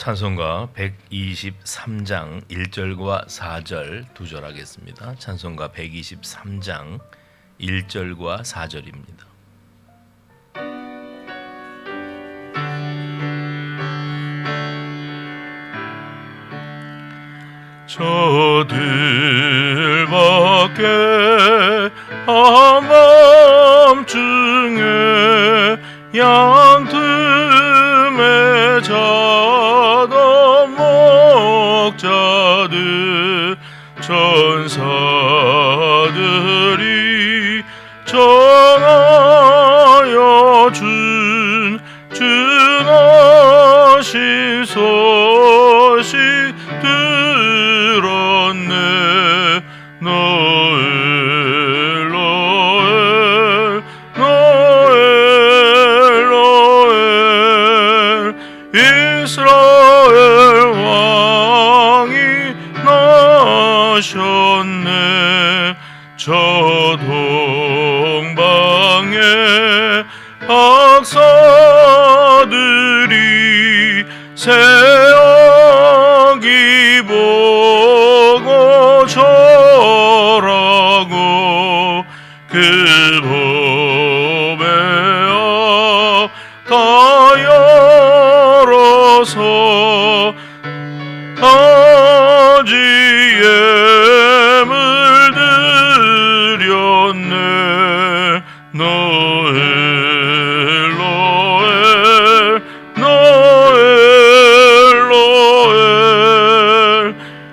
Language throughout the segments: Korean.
찬송가 123장 1절과 4절 두 절 하겠습니다. 찬송가 123장 1절과 4절입니다. 저들밖에 한밤중에 양틈에 자 천사들이 전하여 준 준하신 소식 들었네 노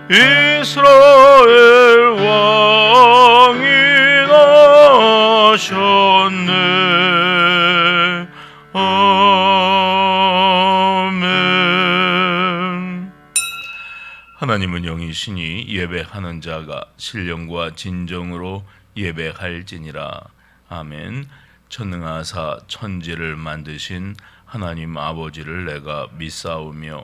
이스라엘 왕이 나셨네 아멘 하나님은 영이시니 예배하는 자가 신령과 진정으로 예배할지니라. 아멘. 천능하사 천지를 만드신 하나님 아버지를 내가 믿사오며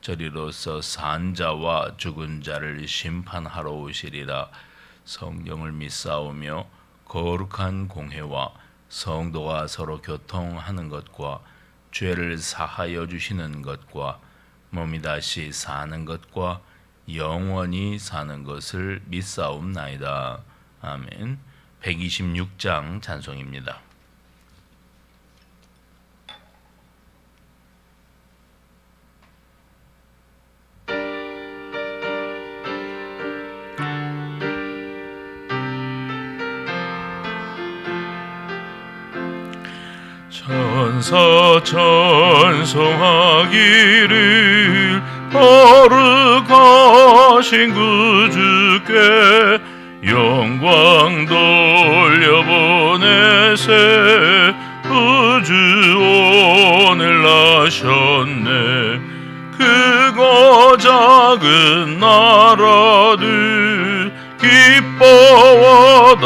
저리로서 산 자와 죽은 자를 심판하러 오시리라 성경을 믿사오며 거룩한 공회와 성도가 서로 교통하는 것과 죄를 사하여 주시는 것과 몸이 다시 사는 것과 영원히 사는 것을 믿사옵나이다. 아멘. 126장 찬송입니다. 천사 천송하기를 거룩하신 그 주께 영광 돌려보내세 우주 오늘 나셨네. 크고 작은 나라들 기뻐와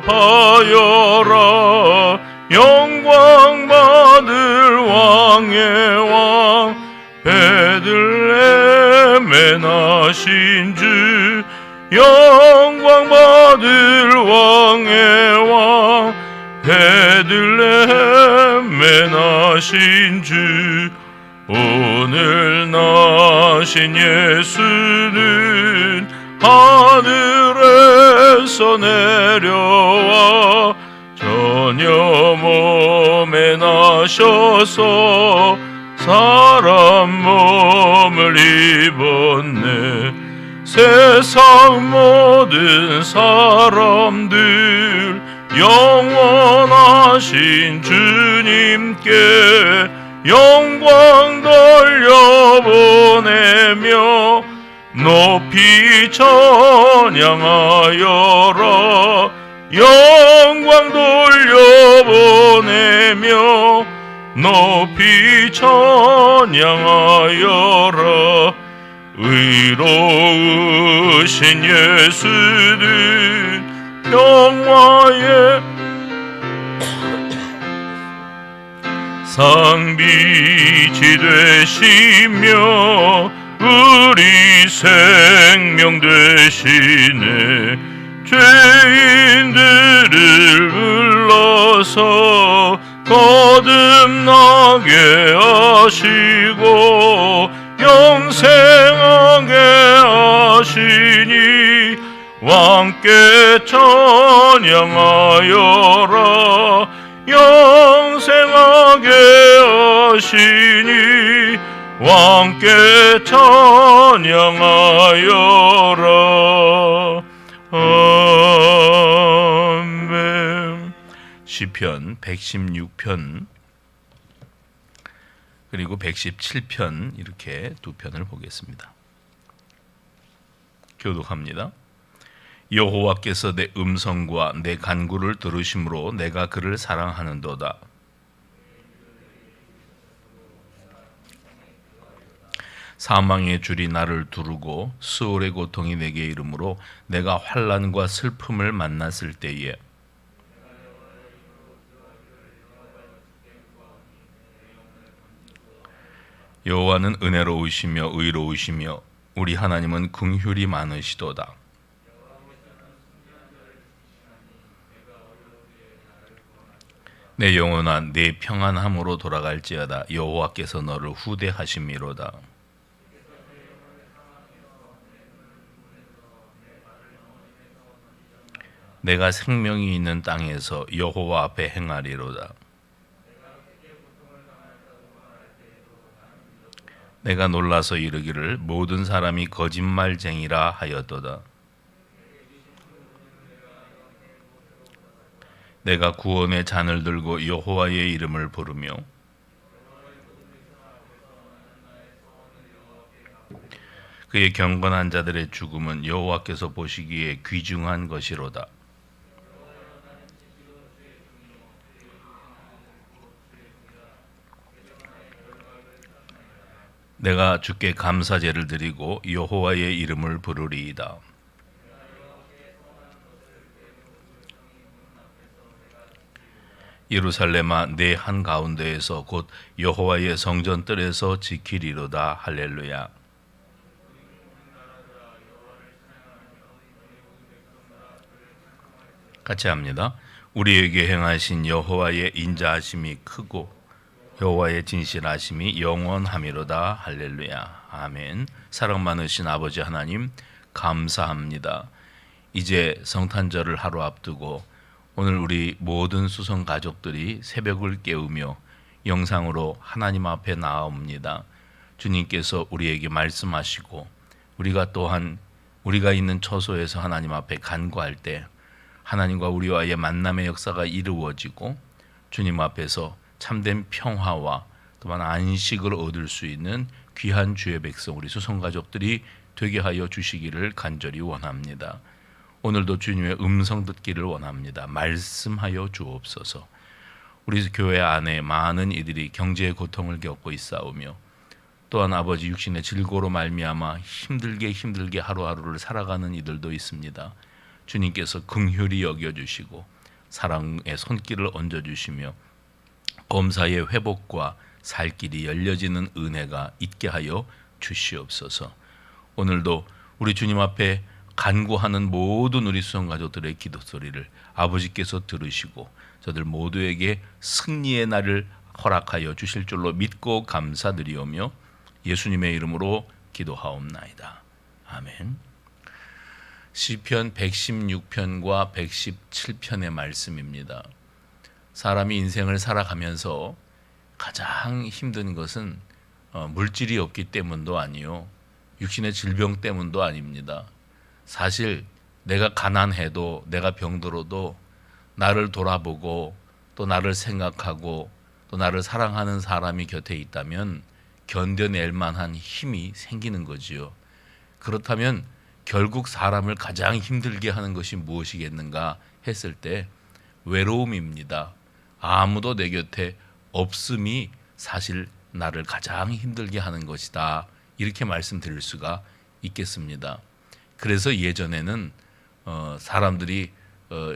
답하여라 왕의 왕 베들레헴에 나신 주 영광 받을 왕의 왕 베들레헴에 나신 주 오늘 나신 예수는 하늘에서 내려와 전혀 몸에 나셔서 사람 몸을 입었네. 세상 모든 사람들 영원하신 주님께 영광 돌려보내며 높이 찬양하여라 영광 돌려보내며 높이 찬양하여라. 의로우신 예수는 영화의 상빛이 되시며 우리 생명 되시네 죄인들을 불러서 거듭나게 하시고 영생하게 하시니 왕께 찬양하여라. 영생하게 하시니 왕께 찬양하여라. 아 시편 116편 그리고 117편 이렇게 두 편을 보겠습니다. 교독합니다. 여호와께서 내 음성과 내 간구를 들으심으로 내가 그를 사랑하는도다. 사망의 줄이 나를 두르고 수월의 고통이 내게 이르므로 내가 환란과 슬픔을 만났을 때에 여호와는 은혜로우시며 의로우시며 우리 하나님은 긍휼이 많으시도다. 내 영혼아 내 평안함으로 돌아갈지어다 여호와께서 너를 후대하심이로다. 내가 생명이 있는 땅에서 여호와 앞에 행하리로다. 내가 놀라서 이르기를 모든 사람이 거짓말쟁이라 하였도다. 내가 구원의 잔을 들고 여호와의 이름을 부르며 그의 경건한 자들의 죽음은 여호와께서 보시기에 귀중한 것이로다. 내가 주께 감사제를 드리고 여호와의 이름을 부르리이다. 예루살렘아 내 한 가운데에서 곧 여호와의 성전 뜰에서 지키리로다 할렐루야. 같이 합니다. 우리에게 행하신 여호와의 인자하심이 크고 여호와의 진실하심이 영원함이로다. 할렐루야. 아멘. 사랑 많으신 아버지 하나님 감사합니다. 이제 성탄절을 하루 앞두고 오늘 우리 모든 수성 가족들이 새벽을 깨우며 영상으로 하나님 앞에 나아옵니다. 주님께서 우리에게 말씀하시고 우리가 또한 우리가 있는 처소에서 하나님 앞에 간구할 때 하나님과 우리와의 만남의 역사가 이루어지고 주님 앞에서 참된 평화와 또한 안식을 얻을 수 있는 귀한 주의 백성 우리 수성 가족들이 되게 하여 주시기를 간절히 원합니다. 오늘도 주님의 음성 듣기를 원합니다. 말씀하여 주옵소서. 우리 교회 안에 많은 이들이 경제의 고통을 겪고 있사오며 또한 아버지 육신의 질고로 말미암아 힘들게 힘들게 하루하루를 살아가는 이들도 있습니다. 주님께서 긍휼히 여겨 주시고 사랑의 손길을 얹어 주시며 범사의 회복과 살 길이 열려지는 은혜가 있게 하여 주시옵소서. 오늘도 우리 주님 앞에 간구하는 모든 우리 수성 가족들의 기도 소리를 아버지께서 들으시고 저들 모두에게 승리의 날을 허락하여 주실 줄로 믿고 감사드리오며 예수님의 이름으로 기도하옵나이다. 아멘. 시편 116편과 117편의 말씀입니다. 사람이 인생을 살아가면서 가장 힘든 것은 어, 물질이 없기 때문도 아니요. 육신의 질병 때문도 아닙니다. 사실 내가 가난해도 내가 병들어도 나를 돌아보고 또 나를 생각하고 또 나를 사랑하는 사람이 곁에 있다면 견뎌낼 만한 힘이 생기는 거지요. 그렇다면 결국 사람을 가장 힘들게 하는 것이 무엇이겠는가 했을 때 외로움입니다. 아무도 내 곁에 없음이 사실 나를 가장 힘들게 하는 것이다. 이렇게 말씀드릴 수가 있겠습니다. 그래서 예전에는 어, 사람들이 어,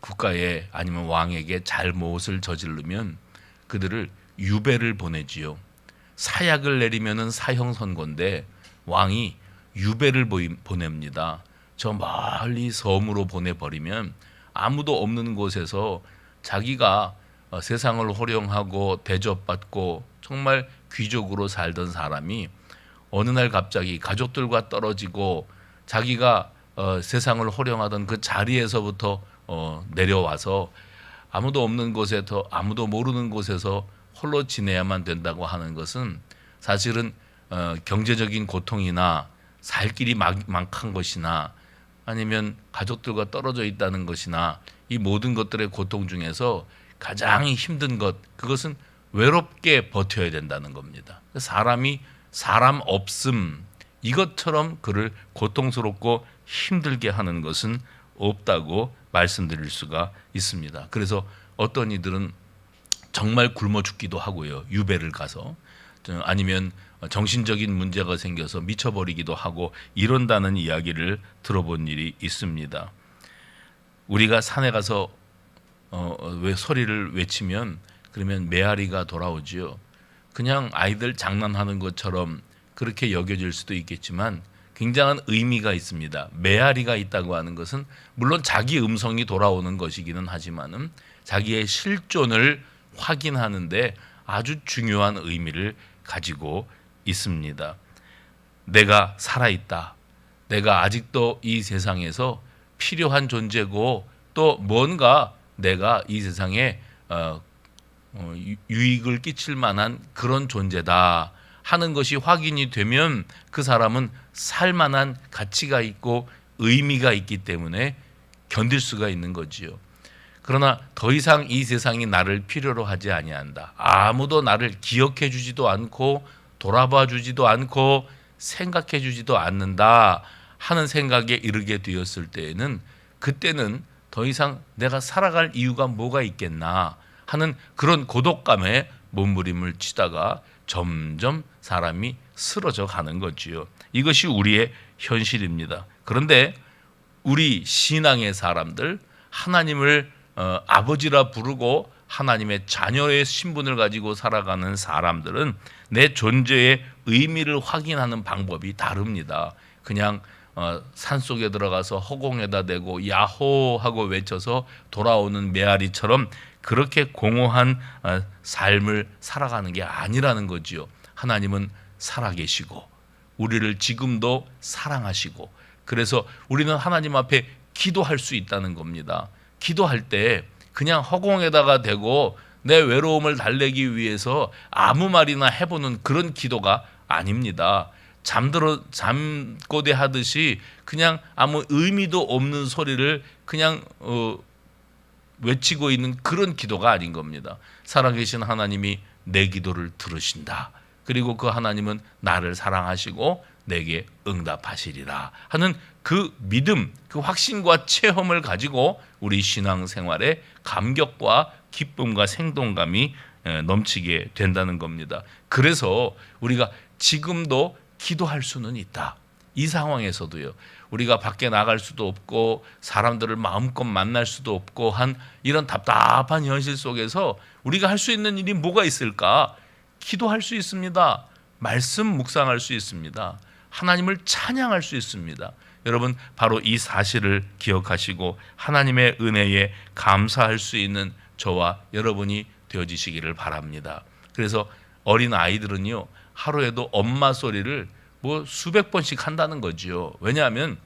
국가에 아니면 왕에게 잘못을 저지르면 그들을 유배를 보내지요. 사약을 내리면은 사형 선고인데 왕이 유배를 보냅니다. 저 멀리 섬으로 보내버리면 아무도 없는 곳에서 자기가 어, 세상을 호령하고 대접받고 정말 귀족으로 살던 사람이 어느 날 갑자기 가족들과 떨어지고 자기가 어, 세상을 호령하던 그 자리에서부터 어, 내려와서 아무도 없는 곳에서 아무도 모르는 곳에서 홀로 지내야만 된다고 하는 것은 사실은 어, 경제적인 고통이나 살 길이 막, 막한 것이나 아니면 가족들과 떨어져 있다는 것이나 이 모든 것들의 고통 중에서 가장 힘든 것 그것은 외롭게 버텨야 된다는 겁니다. 사람이 사람 없음 이것처럼 그를 고통스럽고 힘들게 하는 것은 없다고 말씀드릴 수가 있습니다. 그래서 어떤 이들은 정말 굶어 죽기도 하고요. 유배를 가서 저- 아니면 정신적인 문제가 생겨서 미쳐버리기도 하고 이런다는 이야기를 들어본 일이 있습니다. 우리가 산에 가서 어, 어, 왜 소리를 외치면 그러면 메아리가 돌아오지요. 그냥 아이들 장난하는 것처럼 그렇게 여겨질 수도 있겠지만 굉장한 의미가 있습니다. 메아리가 있다고 하는 것은 물론 자기 음성이 돌아오는 것이기는 하지만은 자기의 실존을 확인하는데 아주 중요한 의미를 가지고 있습니다. 내가 살아 있다. 내가 아직도 이 세상에서 필요한 존재고 또 뭔가 내가 이 세상에 어, 어, 유- 유익을 끼칠 만한 그런 존재다 하는 것이 확인이 되면 그 사람은 살 만한 가치가 있고 의미가 있기 때문에 견딜 수가 있는 거지요. 그러나 더 이상 이 세상이 나를 필요로 하지 아니한다. 아무도 나를 기억해 주지도 않고 돌아봐 주지도 않고 생각해 주지도 않는다 하는 생각에 이르게 되었을 때에는 그때는 더 이상 내가 살아갈 이유가 뭐가 있겠나 하는 그런 고독감에 몸부림을 치다가 점점 사람이 쓰러져 가는 거지요. 이것이 우리의 현실입니다. 그런데 우리 신앙의 사람들 하나님을 어, 아버지라 부르고 하나님의 자녀의 신분을 가지고 살아가는 사람들은 내 존재의 의미를 확인하는 방법이 다릅니다. 그냥 어, 산 속에 들어가서 허공에다 대고 야호 하고 외쳐서 돌아오는 메아리처럼 그렇게 공허한 어, 삶을 살아가는 게 아니라는 거지요. 하나님은 살아계시고 우리를 지금도 사랑하시고 그래서 우리는 하나님 앞에 기도할 수 있다는 겁니다. 기도할 때 그냥 허공에다가 대고 내 외로움을 달래기 위해서 아무 말이나 해보는 그런 기도가 아닙니다. 잠들어 잠꼬대 하듯이 그냥 아무 의미도 없는 소리를 그냥 어, 외치고 있는 그런 기도가 아닌 겁니다. 살아계신 하나님이 내 기도를 들으신다. 그리고 그 하나님은 나를 사랑하시고 내게 응답하시리라 하는 그 믿음, 그 확신과 체험을 가지고 우리 신앙 생활에 감격과 기쁨과 생동감이 에, 넘치게 된다는 겁니다. 그래서 우리가 지금도 기도할 수는 있다. 이 상황에서도요. 우리가 밖에 나갈 수도 없고 사람들을 마음껏 만날 수도 없고 한 이런 답답한 현실 속에서 우리가 할 수 있는 일이 뭐가 있을까? 기도할 수 있습니다. 말씀 묵상할 수 있습니다. 하나님을 찬양할 수 있습니다. 여러분 바로 이 사실을 기억하시고 하나님의 은혜에 감사할 수 있는 저와 여러분이 되어지시기를 바랍니다. 그래서 어린 아이들은요 하루에도 엄마 소리를 뭐 수백 번씩 한다는 거지요. 왜냐하면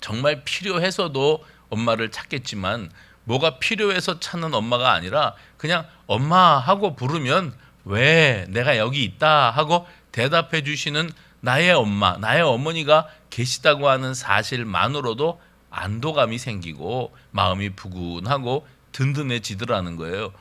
정말 필요해서도 엄마를 찾겠지만 뭐가 필요해서 찾는 엄마가 아니라 그냥 엄마 하고 부르면 왜 내가 여기 있다 하고 대답해 주시는 나의 엄마, 나의 어머니가 계시다고 하는 사실만으로도 안도감이 생기고 마음이 푸근하고 든든해지더라는 거예요.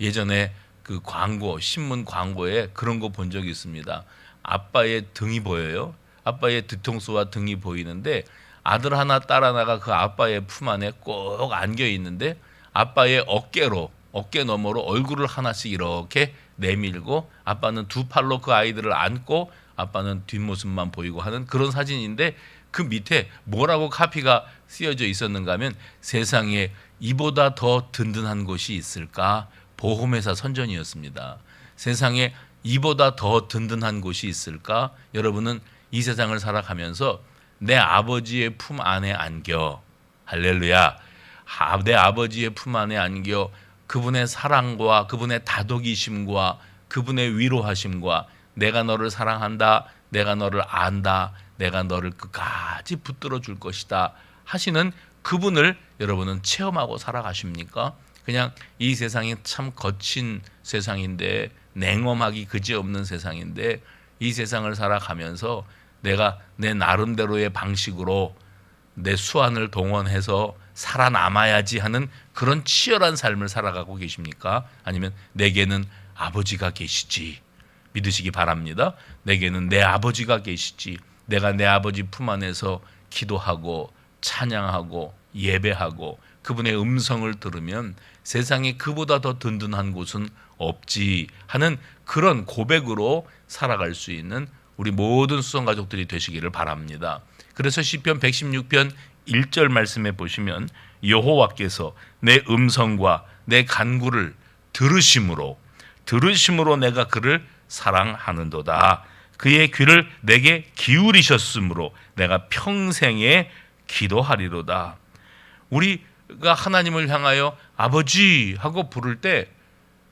예전에 그 광고, 신문 광고에 그런 거 본 적이 있습니다. 아빠의 등이 보여요. 아빠의 뒤통수와 등이 보이는데 아들 하나 딸 하나가 그 아빠의 품 안에 꼭 안겨 있는데 아빠의 어깨로 어깨 너머로 얼굴을 하나씩 이렇게 내밀고 아빠는 두 팔로 그 아이들을 안고 아빠는 뒷모습만 보이고 하는 그런 사진인데 그 밑에 뭐라고 카피가 쓰여져 있었는가 하면 세상에 이보다 더 든든한 곳이 있을까? 보험회사 선전이었습니다. 세상에 이보다 더 든든한 곳이 있을까? 여러분은 이 세상을 살아가면서 내 아버지의 품 안에 안겨 할렐루야. 아, 내 아버지의 품 안에 안겨 그분의 사랑과 그분의 다독이심과 그분의 위로하심과 내가 너를 사랑한다. 내가 너를 안다. 내가 너를 끝까지 붙들어 줄 것이다. 하시는 그분을 여러분은 체험하고 살아가십니까? 그냥 이 세상이 참 거친 세상인데 냉엄하기 그지없는 세상인데 이 세상을 살아가면서 내가 내 나름대로의 방식으로 내 수완을 동원해서 살아남아야지 하는 그런 치열한 삶을 살아가고 계십니까? 아니면 내게는 아버지가 계시지 믿으시기 바랍니다. 내게는 내 아버지가 계시지 내가 내 아버지 품 안에서 기도하고 찬양하고 예배하고 그분의 음성을 들으면 세상에 그보다 더 든든한 곳은 없지 하는 그런 고백으로 살아갈 수 있는 우리 모든 수성 가족들이 되시기를 바랍니다. 그래서 시편 116편 1절 말씀에 보시면 여호와께서 내 음성과 내 간구를 들으심으로 들으심으로 내가 그를 사랑하는도다. 그의 귀를 내게 기울이셨으므로 내가 평생에 기도하리로다. 우리 가 하나님을 향하여 아버지 하고 부를 때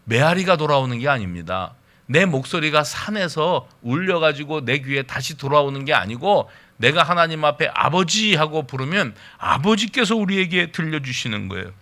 메아리가 돌아오는 게 아닙니다. 내 목소리가 산에서 울려가지고 내 귀에 다시 돌아오는 게 아니고 내가 하나님 앞에 아버지 하고 부르면 아버지께서 우리에게 들려주시는 거예요.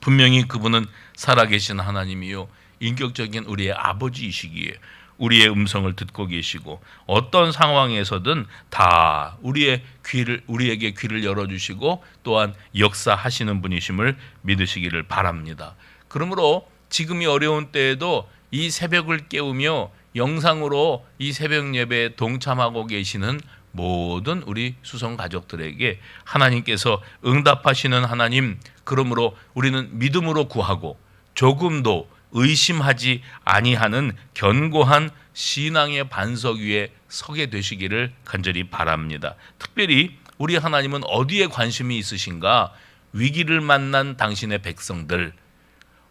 분명히 그분은 살아계신 하나님이요. 인격적인 우리의 아버지이시기에 우리의 음성을 듣고 계시고 어떤 상황에서든 다 우리의 귀를 우리에게 귀를 열어 주시고 또한 역사하시는 분이심을 믿으시기를 바랍니다. 그러므로 지금이 어려운 때에도 이 새벽을 깨우며 영상으로 이 새벽 예배에 동참하고 계시는 모든 우리 수성 가족들에게 하나님께서 응답하시는 하나님 그러므로 우리는 믿음으로 구하고 조금도 의심하지 아니하는 견고한 신앙의 반석 위에 서게 되시기를 간절히 바랍니다. 특별히 우리 하나님은 어디에 관심이 있으신가? 위기를 만난 당신의 백성들,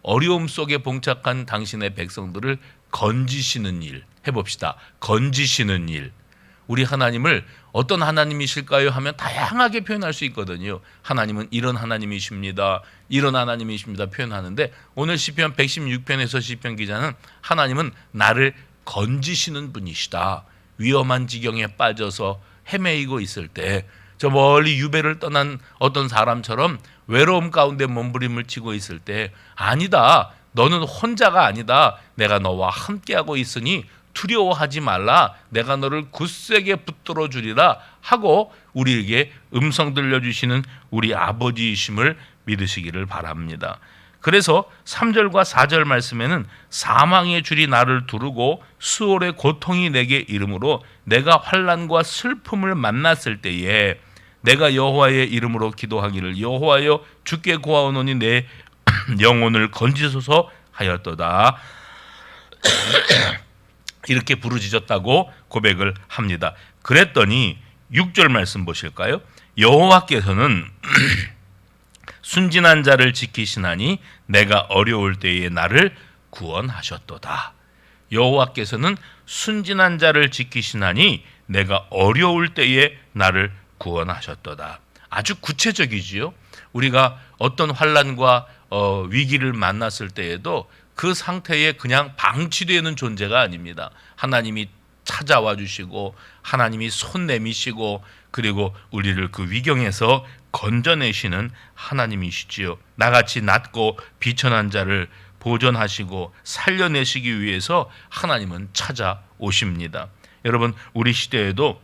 어려움 속에 봉착한 당신의 백성들을 건지시는 일 해봅시다. 건지시는 일. 우리 하나님을 어떤 하나님이실까요? 하면 다양하게 표현할 수 있거든요. 하나님은 이런 하나님이십니다. 이런 하나님이십니다. 표현하는데 오늘 시편 116편에서 시편 기자는 하나님은 나를 건지시는 분이시다. 위험한 지경에 빠져서 헤매이고 있을 때 저 멀리 유배를 떠난 어떤 사람처럼 외로움 가운데 몸부림을 치고 있을 때 아니다. 너는 혼자가 아니다. 내가 너와 함께하고 있으니 두려워하지 말라. 내가 너를 굳세게 붙들어 주리라 하고 우리에게 음성 들려 주시는 우리 아버지이심을 믿으시기를 바랍니다. 그래서 3절과 4절 말씀에는 사망의 줄이 나를 두르고 수월의 고통이 내게 이름으로 내가 환란과 슬픔을 만났을 때에 내가 여호와의 이름으로 기도하기를 여호와여 주께 구하오노니 내 영혼을 건지소서 하였도다. 이렇게 부르짖었다고 고백을 합니다. 그랬더니 6절 말씀 보실까요? 여호와께서는 순진한 자를 지키시나니 내가 어려울 때에 나를 구원하셨도다. 여호와께서는 순진한 자를 지키시나니 내가 어려울 때에 나를 구원하셨도다. 아주 구체적이지요. 우리가 어떤 환란과 어, 위기를 만났을 때에도 그 상태에 그냥 방치되는 존재가 아닙니다. 하나님이 찾아와 주시고 하나님이 손 내미시고 그리고 우리를 그 위경에서 건져내시는 하나님이시지요. 나같이 낮고 비천한 자를 보존하시고 살려내시기 위해서 하나님은 찾아오십니다. 여러분 우리 시대에도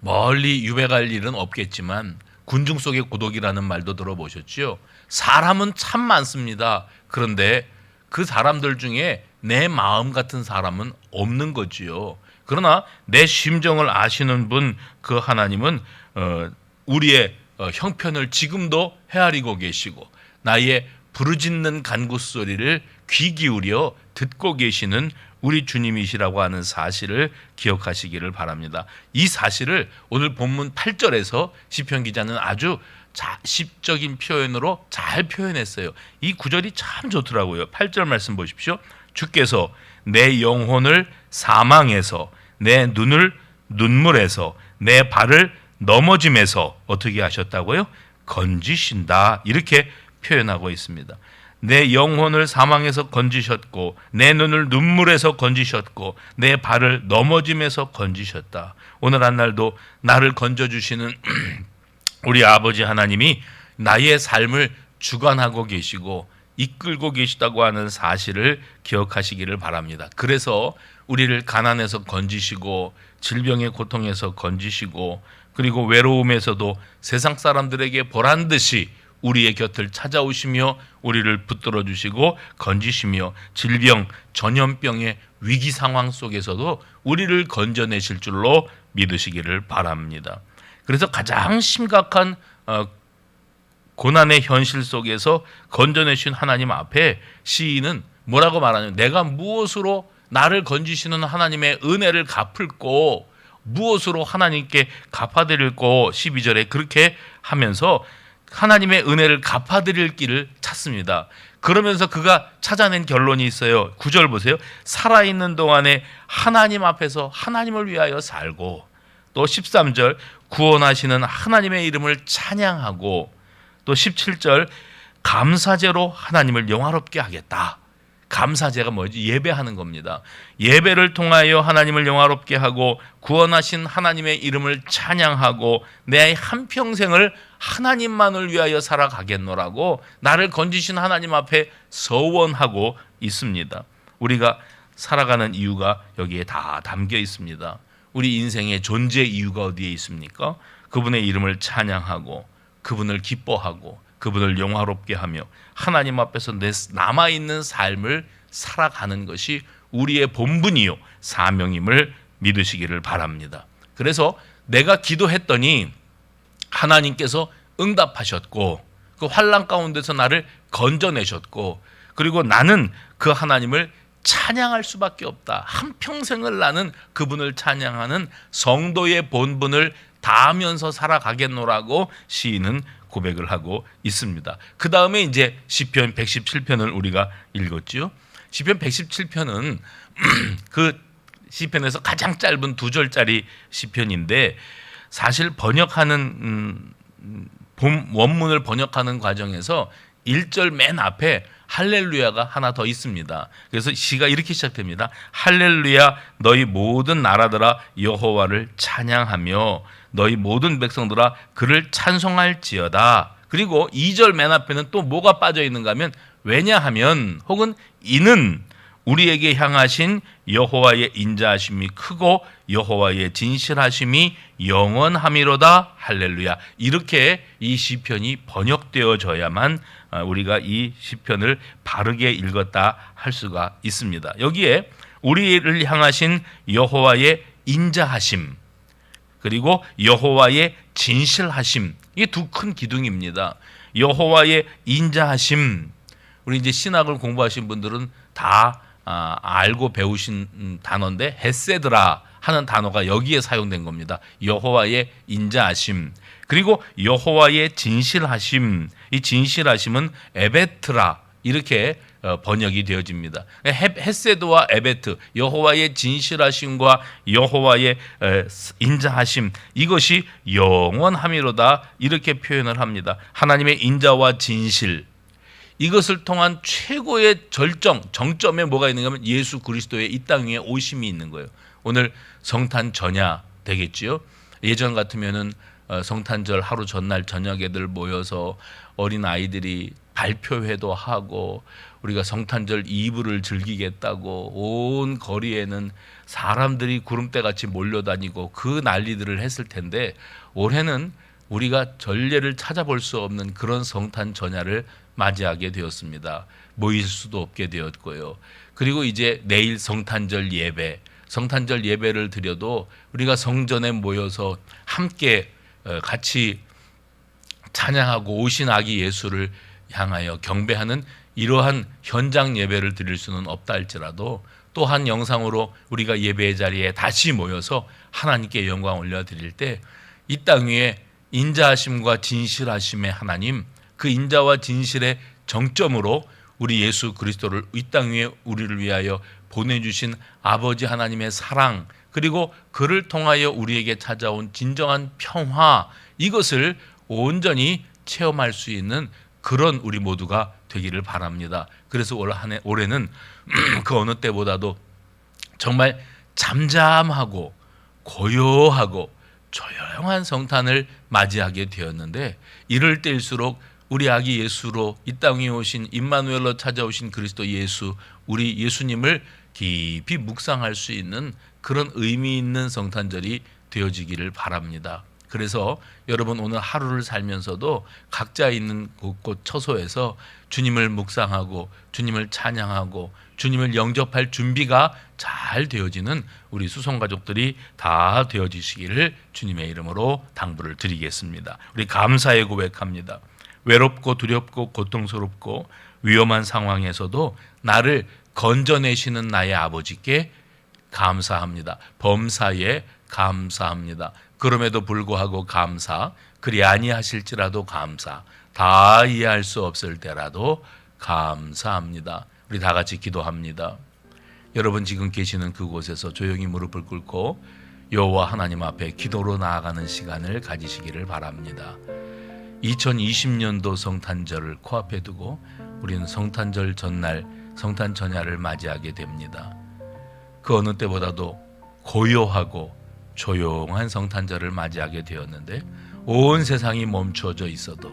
멀리 유배 갈 일은 없겠지만 군중 속의 고독이라는 말도 들어보셨지요. 사람은 참 많습니다. 그런데 그 사람들 중에 내 마음 같은 사람은 없는 거지요. 그러나 내 심정을 아시는 분 그 하나님은 어, 우리의 어, 형편을 지금도 헤아리고 계시고 나의 부르짖는 간구 소리를 귀 기울여 듣고 계시는 우리 주님이시라고 하는 사실을 기억하시기를 바랍니다. 이 사실을 오늘 본문 8절에서 시편 기자는 아주 자, 십적인 표현으로 잘 표현했어요. 이 구절이 참 좋더라고요. 8절 말씀 보십시오. 주께서 내 영혼을 사망에서 내 눈을 눈물에서 내 발을 넘어짐에서 어떻게 하셨다고요? 건지신다. 이렇게 표현하고 있습니다. 내 영혼을 사망에서 건지셨고 내 눈을 눈물에서 건지셨고 내 발을 넘어짐에서 건지셨다. 오늘 한 날도 나를 건져 주시는 우리 아버지 하나님이 나의 삶을 주관하고 계시고 이끌고 계시다고 하는 사실을 기억하시기를 바랍니다. 그래서 우리를 가난에서 건지시고 질병의 고통에서 건지시고 그리고 외로움에서도 세상 사람들에게 보란 듯이 우리의 곁을 찾아오시며 우리를 붙들어 주시고 건지시며 질병, 전염병의 위기 상황 속에서도 우리를 건져내실 줄로 믿으시기를 바랍니다. 그래서 가장 심각한 어, 고난의 현실 속에서 건져내신 하나님 앞에 시인은 뭐라고 말하냐면 내가 무엇으로 나를 건지시는 하나님의 은혜를 갚을고 무엇으로 하나님께 갚아드릴고 12절에 그렇게 하면서 하나님의 은혜를 갚아드릴 길을 찾습니다. 그러면서 그가 찾아낸 결론이 있어요. 9절 보세요. 살아있는 동안에 하나님 앞에서 하나님을 위하여 살고 또 13절 구원하시는 하나님의 이름을 찬양하고 또 17절 감사제로 하나님을 영화롭게 하겠다. 감사제가 뭐지? 예배하는 겁니다. 예배를 통하여 하나님을 영화롭게 하고 구원하신 하나님의 이름을 찬양하고 내 한평생을 하나님만을 위하여 살아가겠노라고 나를 건지신 하나님 앞에 서원하고 있습니다. 우리가 살아가는 이유가 여기에 다 담겨 있습니다. 우리 인생의 존재 이유가 어디에 있습니까? 그분의 이름을 찬양하고 그분을 기뻐하고 그분을 영화롭게 하며 하나님 앞에서 내 남아 있는 삶을 살아가는 것이 우리의 본분이요 사명임을 믿으시기를 바랍니다. 그래서 내가 기도했더니 하나님께서 응답하셨고 그 환란 가운데서 나를 건져내셨고 그리고 나는 그 하나님을 찬양할 수밖에 없다. 한 평생을 나는 그분을 찬양하는 성도의 본분을 다하면서 살아가겠노라고 시인은 고백을 하고 있습니다. 그 다음에 이제 시편 117편을 우리가 읽었죠. 시편 117편은 그 시편에서 가장 짧은 두 절짜리 시편인데 사실 번역하는 음, 본 원문을 번역하는 과정에서 1절 맨 앞에 할렐루야가 하나 더 있습니다. 그래서 시가 이렇게 시작됩니다. 할렐루야 너희 모든 나라들아 여호와를 찬양하며 너희 모든 백성들아 그를 찬송할지어다. 그리고 2절 맨 앞에는 또 뭐가 빠져 있는가 하면 왜냐하면 혹은 이는 우리에게 향하신 여호와의 인자하심이 크고 여호와의 진실하심이 영원함이로다 할렐루야 이렇게 이 시편이 번역되어져야만 아, 우리가 이 시편을 바르게 읽었다 할 수가 있습니다. 여기에 우리를 향하신 여호와의 인자하심 그리고 여호와의 진실하심 이게 두 큰 기둥입니다. 여호와의 인자하심 우리 이제 신학을 공부하신 분들은 다 아, 알고 배우신 음, 단어인데 헤세드라 하는 단어가 여기에 사용된 겁니다. 여호와의 인자하심 그리고 여호와의 진실하심 이 진실하심은 에베트라 이렇게 어, 번역이 되어집니다. 헤세드와 에베트 여호와의 진실하심과 여호와의 인자하심 이것이 영원함이로다 이렇게 표현을 합니다. 하나님의 인자와 진실 이것을 통한 최고의 절정, 정점에 뭐가 있는가 하면 예수 그리스도의 이 땅 위에 오심이 있는 거예요. 오늘 성탄 전야 되겠지요. 예전 같으면은 어, 성탄절 하루 전날 저녁에들 모여서 어린 아이들이 발표회도 하고 우리가 성탄절 이브를 즐기겠다고 온 거리에는 사람들이 구름대 같이 몰려다니고 그 난리들을 했을 텐데 올해는 우리가 전례를 찾아볼 수 없는 그런 성탄 전야를 맞이하게 되었습니다. 모일 수도 없게 되었고요. 그리고 이제 내일 성탄절 예배, 성탄절 예배를 드려도 우리가 성전에 모여서 함께 어, 같이 찬양하고 오신 아기 예수를 향하여 경배하는 이러한 현장 예배를 드릴 수는 없다 할지라도 또한 영상으로 우리가 예배의 자리에 다시 모여서 하나님께 영광 올려 드릴 때 이 땅 위에 인자하심과 진실하심의 하나님 그 인자와 진실의 정점으로 우리 예수 그리스도를 이 땅 위에 우리를 위하여 보내주신 아버지 하나님의 사랑 그리고 그를 통하여 우리에게 찾아온 진정한 평화 이것을 온전히 체험할 수 있는 그런 우리 모두가 되기를 바랍니다. 그래서 올 한해 올해는 그 어느 때보다도 정말 잠잠하고 고요하고 조용한 성탄을 맞이하게 되었는데 이럴 때일수록 우리 아기 예수로 이 땅에 오신 임마누엘로 찾아오신 그리스도 예수 우리 예수님을 깊이 묵상할 수 있는 그런 의미 있는 성탄절이 되어지기를 바랍니다. 그래서 여러분 오늘 하루를 살면서도 각자 있는 곳곳 처소에서 주님을 묵상하고 주님을 찬양하고 주님을 영접할 준비가 잘 되어지는 우리 수송 가족들이 다 되어지시기를 주님의 이름으로 당부를 드리겠습니다. 우리 감사의 고백합니다. 외롭고 두렵고 고통스럽고 위험한 상황에서도 나를 건져내시는 나의 아버지께 감사합니다. 범사에 감사합니다. 그럼에도 불구하고 감사, 그리 아니하실지라도 감사, 다 이해할 수 없을 때라도 감사합니다. 우리 다 같이 기도합니다. 여러분 지금 계시는 그곳에서 조용히 무릎을 꿇고 여호와 하나님 앞에 기도로 나아가는 시간을 가지시기를 바랍니다. 2020년도 성탄절을 코앞에 두고 우리는 성탄절 전날 성탄 전야를 맞이하게 됩니다. 그 어느 때보다도 고요하고 조용한 성탄절을 맞이하게 되었는데 온 세상이 멈추어져 있어도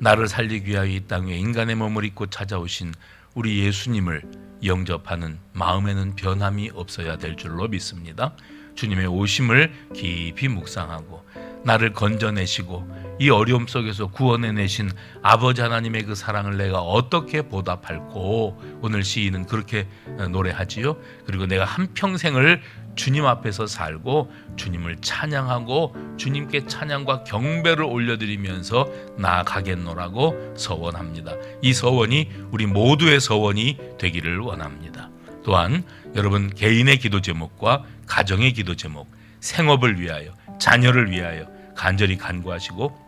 나를 살리기 위하여 이 땅에 인간의 몸을 입고 찾아오신 우리 예수님을 영접하는 마음에는 변함이 없어야 될 줄로 믿습니다. 주님의 오심을 깊이 묵상하고 나를 건져내시고 이 어려움 속에서 구원해내신 아버지 하나님의 그 사랑을 내가 어떻게 보답할고 오늘 시인은 그렇게 노래하지요. 그리고 내가 한 평생을 주님 앞에서 살고 주님을 찬양하고 주님께 찬양과 경배를 올려드리면서 나아가겠노라고 서원합니다. 이 서원이 우리 모두의 서원이 되기를 원합니다. 또한 여러분 개인의 기도 제목과 가정의 기도 제목, 생업을 위하여, 자녀를 위하여 간절히 간구하시고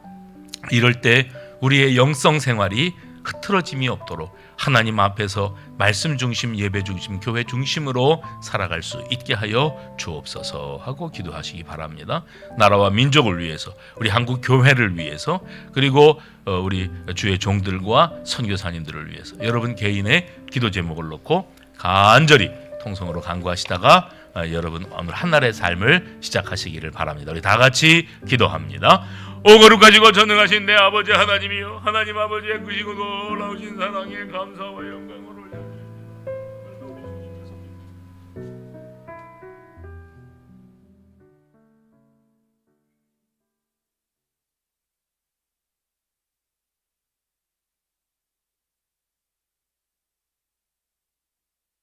이럴 때 우리의 영성 생활이 흐트러짐이 없도록 하나님 앞에서 말씀 중심, 예배 중심, 교회 중심으로 살아갈 수 있게 하여 주옵소서 하고 기도하시기 바랍니다. 나라와 민족을 위해서, 우리 한국 교회를 위해서, 그리고 어, 우리 주의 종들과 선교사님들을 위해서 여러분 개인의 기도 제목을 놓고 간절히 통성으로 간구하시다가 어, 여러분 오늘 한날의 삶을 시작하시기를 바랍니다. 우리 다 같이 기도합니다. 오거룩 가지고 전능하신 내 아버지 하나님이요 하나님 아버지의 크시고 놀라우신 사랑에 감사와 올려